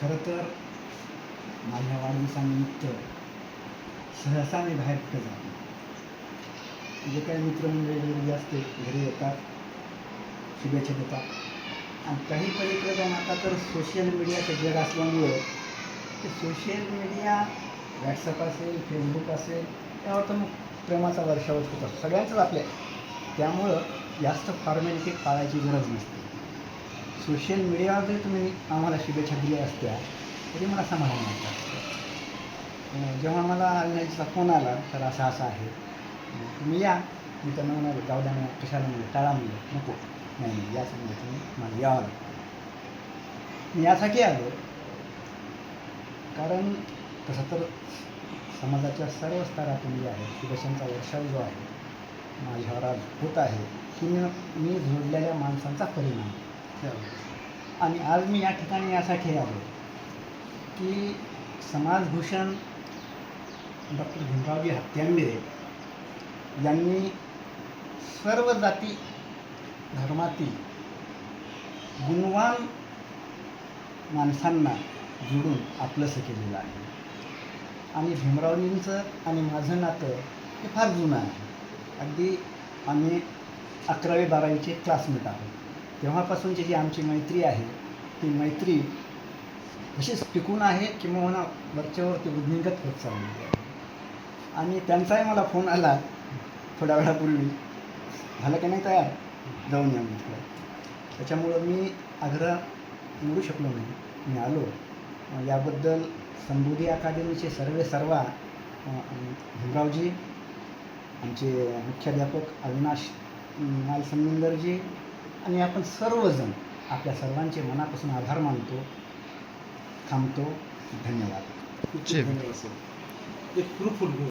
खरं तर माझ्या वाढदिवसानिमित्त सहसा मी बाहेर कुठे जात जे काही मित्रमंडळी वगैरे असते घरी येतात शुभेच्छा देतात. आणि काही पलीकडे जाऊन आता तर सोशल मीडियाचं जग असल्यामुळं ते सोशल मीडिया व्हॉट्सअप असेल फेसबुक असेल त्यावर तर मग प्रेमाचा वर्षावच होतो सगळ्यांचंच आपल्या. त्यामुळं जास्त फॉर्मॅलिटी पाळायची गरज नसते. सोशल मीडियावर जर तुम्ही आम्हाला शुभेच्छा दिल्या असत्या तरी मला समाधान वाटतं. जेव्हा मला अविनाशचा फोन आला तर असं असं आहे. तुम्ही या मी त्यांना म्हणालो जाऊ द्या म्हणा कशाला म्हणलं? टाळा म्हणलं. नको. नाही नाही याच म्हणजे तुम्ही मला यावं लागतं. मी यासाठी आलो. कारण तसं तर समाजाच्या सर्व स्तरातून जे आहे शुभेच्छांचा वर्षाव जो आहे माझ्यावर आज होत आहे की मी मी जोडलेल्या माणसांचा परिणाम. आणि आज मी या ठिकाणी यासाठी आलो की समाजभूषण डॉक्टर भीमरावजी हत्यांबिरे यांनी सर्व जाती धर्मातील गुणवान माणसांना जोडून आपलंसं केलेलं आहे. आणि भीमरावजींचं आणि माझं नातं हे फार जुनं आहे. अगदी आम्ही अकरावी बारावीचे क्लासमेट आहोत. तेव्हापासूनची जी आमची मैत्री आहे ती मैत्री अशीच टिकून आहे किंवा वरच्यावरती वृद्धिंगत होत चाललेली आहे आणि त्यांचाही मला फोन आला थोड्या वेळापूर्वी. झालं की नाही तयार? जाऊन या म्हटलं. त्याच्यामुळं मी आग्रह निवडू शकलो नाही. मी आलो. याबद्दल संबोधी अकादमीचे सर्वे सर्वा भीमरावजी आमचे मुख्याध्यापक अविनाश मालसंदरजी आणि आपण सर्वजण आपल्या सर्वांचे मनापासून आभार मानतो. थांबतो. धन्यवाद. धन्यवाद सर. एक प्रूफ